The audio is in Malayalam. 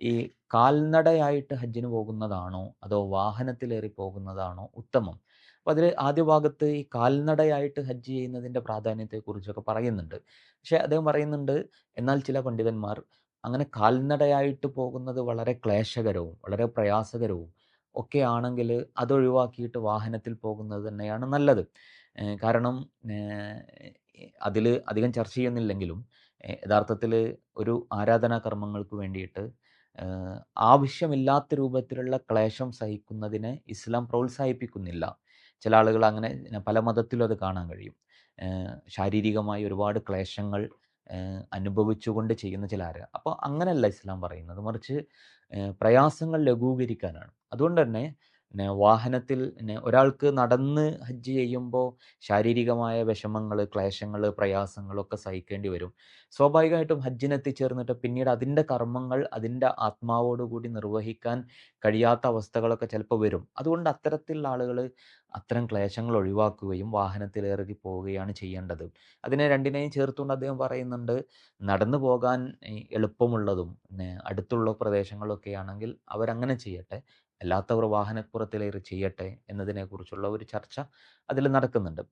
ഈ കാൽനടയായിട്ട് ഹജ്ജിന് പോകുന്നതാണോ അതോ വാഹനത്തിലേറി പോകുന്നതാണോ ഉത്തമം? അപ്പോൾ അതിൽ ആദ്യ ഭാഗത്ത് ഈ കാൽനടയായിട്ട് ഹജ്ജ് ചെയ്യുന്നതിന്റെ പ്രാധാന്യത്തെക്കുറിച്ചൊക്കെ പറയുന്നുണ്ട്. പക്ഷേ അദ്ദേഹം പറയുന്നുണ്ട് എന്നാൽ ചില പണ്ഡിതന്മാർ അങ്ങനെ കാൽനടയായിട്ട് പോകുന്നത് വളരെ ക്ലേശകരവും വളരെ പ്രയാസകരവും ഒക്കെ ആണെങ്കിൽ അതൊഴിവാക്കിയിട്ട് വാഹനത്തിൽ പോകുന്നത് തന്നെയാണ് നല്ലത്. കാരണം അതിൽ അധികം ചർച്ച ചെയ്യുന്നില്ലെങ്കിലും യഥാർത്ഥത്തിൽ ഒരു ആരാധനാ കർമ്മങ്ങൾക്ക് വേണ്ടിയിട്ട് ആവശ്യമില്ലാത്ത രൂപത്തിലുള്ള ക്ലേശം സഹിക്കുന്നതിനെ ഇസ്ലാം പ്രോത്സാഹിപ്പിക്കുന്നില്ല. ചില ആളുകൾ അങ്ങനെ പല മതത്തിലും അത് കാണാൻ കഴിയും. ശാരീരികമായി ഒരുപാട് ക്ലേശങ്ങൾ അനുഭവിച്ചുകൊണ്ട് ചെയ്യുന്ന ചില ആര് അപ്പോൾ അങ്ങനെയല്ല ഇസ്ലാം പറയുന്നത്. മറിച്ച് പ്രയാസങ്ങൾ ലഘൂകരിക്കാനാണ്. അതുകൊണ്ട് തന്നെ പിന്നെ വാഹനത്തിൽ പിന്നെ ഒരാൾക്ക് നടന്ന് ഹജ്ജ് ചെയ്യുമ്പോൾ ശാരീരികമായ വിഷമങ്ങൾ, ക്ലേശങ്ങൾ, പ്രയാസങ്ങളൊക്കെ സഹിക്കേണ്ടി വരും. സ്വാഭാവികമായിട്ടും ഹജ്ജിന് എത്തിച്ചേർന്നിട്ട് പിന്നീട് അതിന്റെ കർമ്മങ്ങൾ അതിന്റെ ആത്മാവോടുകൂടി നിർവഹിക്കാൻ കഴിയാത്ത അവസ്ഥകളൊക്കെ ചിലപ്പോൾ വരും. അതുകൊണ്ട് അത്തരത്തിലുള്ള ആളുകൾ അത്തരം ക്ലേശങ്ങൾ ഒഴിവാക്കുകയും വാഹനത്തിൽ വാഹനത്തിലേറി പോവുകയാണ് ചെയ്യേണ്ടത്. അതിനെ രണ്ടിനെയും ചേർത്തുകൊണ്ട് അദ്ദേഹം പറയുന്നുണ്ട് നടന്നു പോകാൻ എളുപ്പമുള്ളതും പിന്നെ അടുത്തുള്ള പ്രദേശങ്ങളൊക്കെ ആണെങ്കിൽ അവരങ്ങനെ ചെയ്യട്ടെ. അല്ലാത്തവർ വാഹനപ്പുറത്തിലേറി ചെയ്യട്ടെ എന്നതിനെക്കുറിച്ചുള്ള ഒരു ചർച്ച അതിൽ നടക്കുന്നുണ്ട്.